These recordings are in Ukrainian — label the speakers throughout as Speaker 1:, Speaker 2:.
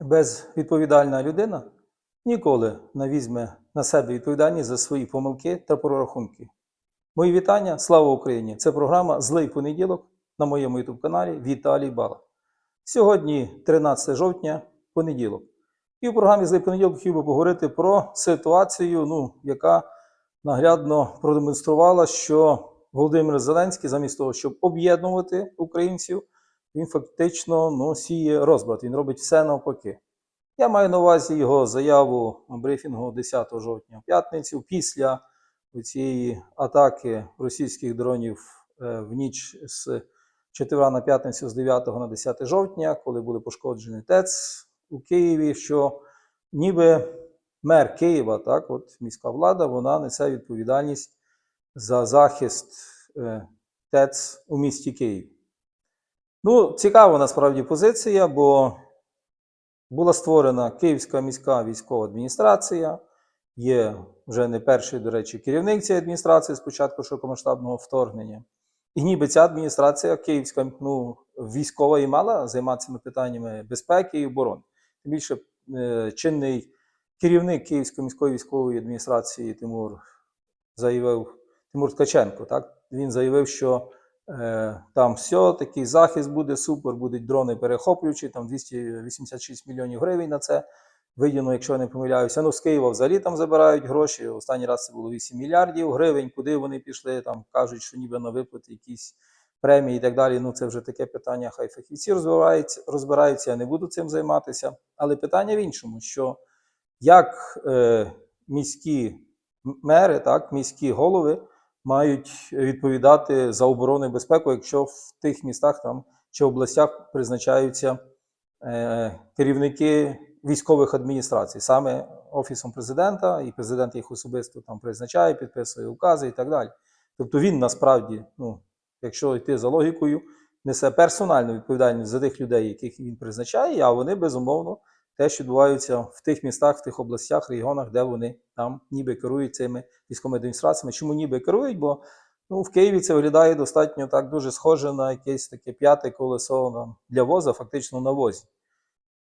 Speaker 1: безвідповідальна людина ніколи не візьме на себе відповідальність за свої помилки та прорахунки. Мої вітання, слава Україні! Це програма Злий понеділок на моєму youtube каналі Віталій Бала. Сьогодні 13 жовтня, понеділок. І в програмі Злий понеділок хотів би поговорити про ситуацію, ну, яка наглядно продемонструвала, що Володимир Зеленський, замість того, щоб об'єднувати українців, він фактично ну, сіє розбрат, він робить все навпаки. Я маю на увазі його заяву брифінгу 10 жовтня в п'ятницю після цієї атаки російських дронів е, в ніч з четверга на п'ятницю з 9 на 10 жовтня, коли були пошкоджені ТЕЦ у Києві, що ніби мер Києва, так, от міська влада, вона несе відповідальність за захист е, ТЕЦ у місті Києві. Ну, цікава насправді позиція, бо була створена Київська міська військова адміністрація. Є вже не перший, до речі, керівник цієї адміністрації з початку широкомасштабного вторгнення. І ніби ця адміністрація київська, ну, військова і мала займатися питаннями безпеки і оборони. Тим більше е, чинний керівник Київської міської військової адміністрації Тимур заявив, Тимур Ткаченко, так? він заявив, що там все, такий захист буде супер, будуть дрони перехоплюючі, там 286 мільйонів гривень на це виділено, якщо я не помиляюся. Ну, з Києва взагалі там забирають гроші. Останній раз це було 8 мільярдів гривень. Куди вони пішли? Там кажуть, що ніби на виплати якісь премії і так далі. Ну, це вже таке питання. Хай фахівці розбираються, розбираються, я не буду цим займатися. Але питання в іншому: що як е, міські мери, так, міські голови мають відповідати за оборону і безпеку, якщо в тих містах там чи областях призначаються е, керівники військових адміністрацій, саме Офісом президента, і президент їх особисто там призначає, підписує укази і так далі. Тобто він насправді, ну, якщо йти за логікою, несе персональну відповідальність за тих людей, яких він призначає, а вони безумовно теж відбуваються в тих містах, в тих областях, регіонах, де вони там ніби керують цими військовими адміністраціями. Чому ніби керують? Бо ну, в Києві це виглядає достатньо так дуже схоже на якесь таке п'яте колесо там, для воза, фактично на возі.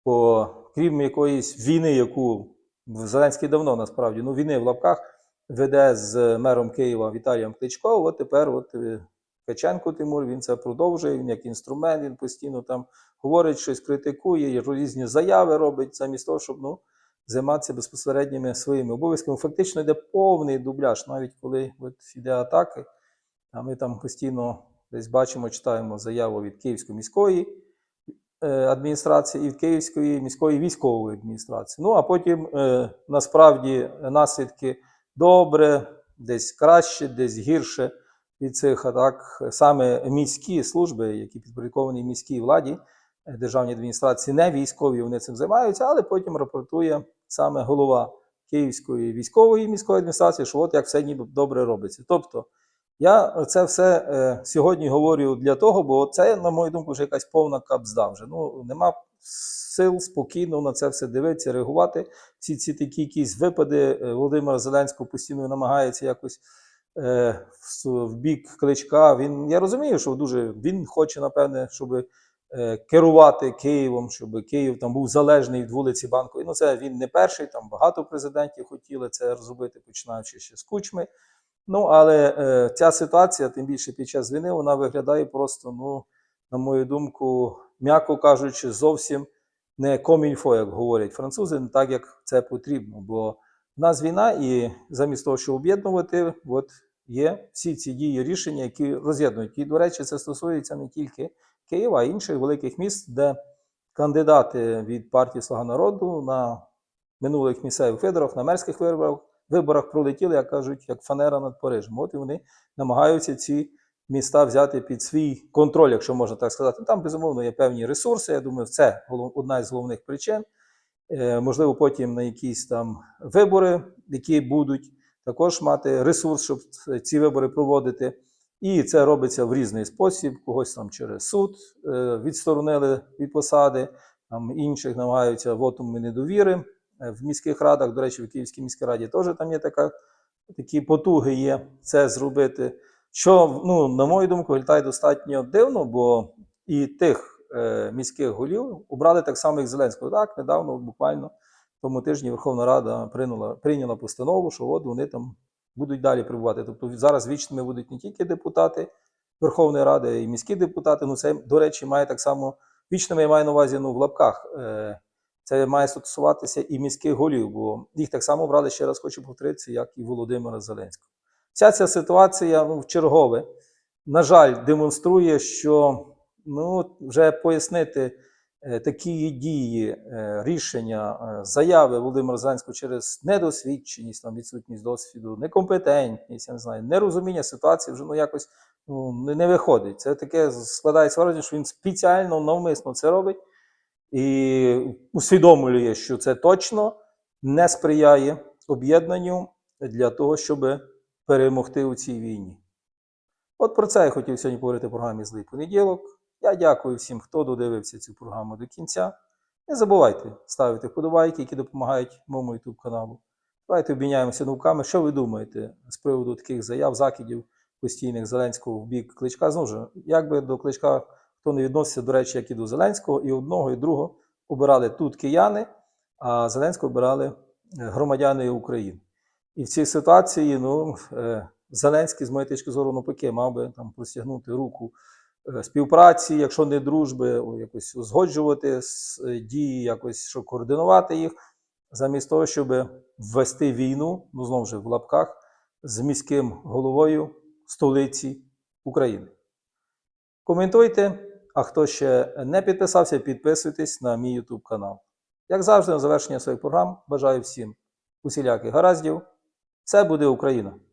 Speaker 1: Бо крім якоїсь війни, яку Зеленський давно насправді ну, війни в лапках веде з мером Києва Віталієм Кличко, от тепер от е, Каченко Тимур, він це продовжує, він як інструмент, він постійно там говорить, щось критикує, різні заяви робить, замість того, щоб ну, займатися безпосередніми своїми обов'язками. Фактично йде повний дубляж, навіть коли от йде атаки, а ми там постійно десь бачимо, читаємо заяву від Київської міської е, адміністрації і від Київської міської військової адміністрації. Ну а потім е, насправді наслідки добре, десь краще, десь гірше від цих атак. Саме міські служби, які підпорядковані міській владі, е, державній адміністрації, не військові, вони цим займаються, але потім рапортує саме голова Київської військової міської адміністрації, що от як все ніби добре робиться. Тобто я це все е, сьогодні говорю для того, бо це, на мою думку, вже якась повна капзда. Вже ну нема сил спокійно на це все дивитися, реагувати. Всі ці такі якісь випади е, Володимира Зеленського постійно намагається якось в, в бік кличка. Він я розумію, що дуже він хоче, напевне, щоб е, керувати Києвом, щоб Київ там був залежний від вулиці Банкової. Ну це він не перший, там багато президентів хотіли це зробити, починаючи ще з кучми. Ну, але е, ця ситуація, тим більше під час війни, вона виглядає просто, ну, на мою думку, м'яко кажучи, зовсім не комільфо, як говорять французи, не так, як це потрібно. Бо в нас війна, і замість того, щоб об'єднувати, от є всі ці дії рішення, які роз'єднують. І, до речі, це стосується не тільки Києва, а й інших великих міст, де кандидати від партії Слуга народу на минулих місцевих виборах, на мерських виборах виборах пролетіли, як кажуть, як фанера над Парижем. От і вони намагаються ці міста взяти під свій контроль, якщо можна так сказати. Там, безумовно, є певні ресурси. Я думаю, це одна із головних причин. Е, можливо, потім на якісь там вибори, які будуть також мати ресурс, щоб ці вибори проводити. І це робиться в різний спосіб, когось там через суд е, відсторонили від посади, там інших намагаються вотом недовіри. Е, в міських радах, до речі, в Київській міській раді теж там є така, такі потуги є це зробити. Що, ну, на мою думку, виглядає достатньо дивно, бо і тих е, міських голів обрали так само, як Зеленського. Так, недавно, буквально тому тижні Верховна Рада прийняла, прийняла постанову, що от вони там будуть далі прибувати. Тобто зараз вічними будуть не тільки депутати Верховної Ради, й міські депутати. Ну, це, до речі, має так само вічними я маю на увазі ну, в лапках. Е, це має стосуватися і міських голів, бо їх так само брали, ще раз хочу повторитися, як і Володимира Зеленського. Вся ця ситуація ну, в чергове, на жаль, демонструє, що ну, вже пояснити такі дії, е, рішення, е, заяви Володимира Зеленського через недосвідченість, там, відсутність досвіду, некомпетентність, я не знаю, нерозуміння ситуації вже ну, якось ну, не виходить. Це таке складається враження, що він спеціально навмисно це робить і усвідомлює, що це точно не сприяє об'єднанню для того, щоб перемогти у цій війні. От про це я хотів сьогодні поговорити в програмі Злий понеділок. Я дякую всім, хто додивився цю програму до кінця. Не забувайте ставити вподобайки, які допомагають моєму YouTube каналу. Давайте обміняємося думками. Що ви думаєте з приводу таких заяв, закидів постійних Зеленського в бік кличка? Знову ж, як би до кличка хто не відноситься, до речі, як і до Зеленського, і одного, і другого обирали тут кияни, а Зеленського обирали е, громадяни України. І в цій ситуації ну, е, Зеленський, з моєї точки зору, навпаки, мав би там простягнути руку співпраці, якщо не дружби, якось узгоджувати е, дії, якось щоб координувати їх, замість того, щоб ввести війну, ну знову ж в лапках, з міським головою столиці України. Коментуйте, а хто ще не підписався, підписуйтесь на мій YouTube канал. Як завжди, на завершення своїх програм бажаю всім усіляких гараздів. Це буде Україна!